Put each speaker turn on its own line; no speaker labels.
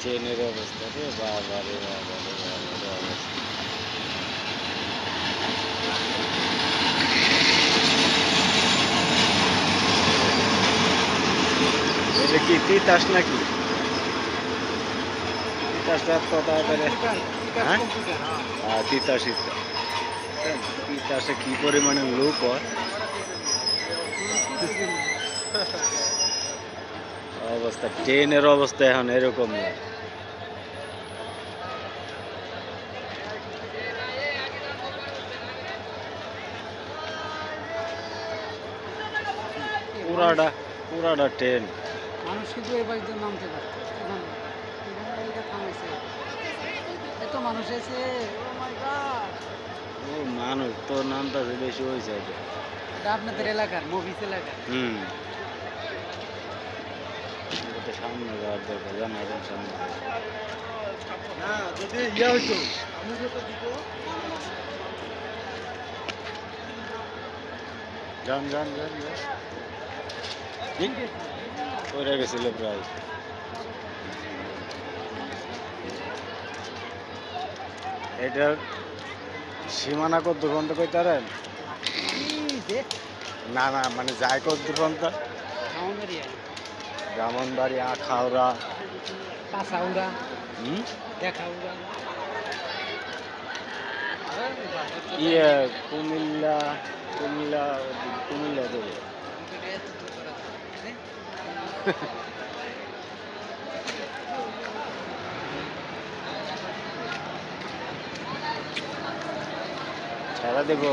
ট্রেনের অবস্থা রে বাবা রে বাবা রে বাবা রে অবস্থা। এটা কি তিতাস নাকি? তিতাসটা কত তাড়াতাড়ি হ্যাঁ? তিতাস তিতাসে কি পরিমাণে লোক হয়? অবস্থা ট্রেনের অবস্থা এখন এরকম। পুরাটা পুরাটা ট্রেন।
মানুষ কিন্তু এই বাড়িতে নামতে পারে এত মানুষ এসে ও মাই গড
ও মানুষ তো নামটা বেশি হয়েছে এটা
আপনাদের এলাকার মুভিস এলাকার।
হুম। সামনে যাওয়ার দরকার জানা এখন সামনে
না যদি ইয়ে হইতো
যান যান যান যান। পড়ে গেছিল প্রায়। এটার সীমানা কত পর্যন্ত কইতারেন না না মানে যায় কত পর্যন্ত ব্রাহ্মণবাড়ি আখাউড়া
কাঁচাউড়া
ইয়ে কুমিল্লা কুমিল্লা কুমিল্লা দেবে ছাড়া দেবো।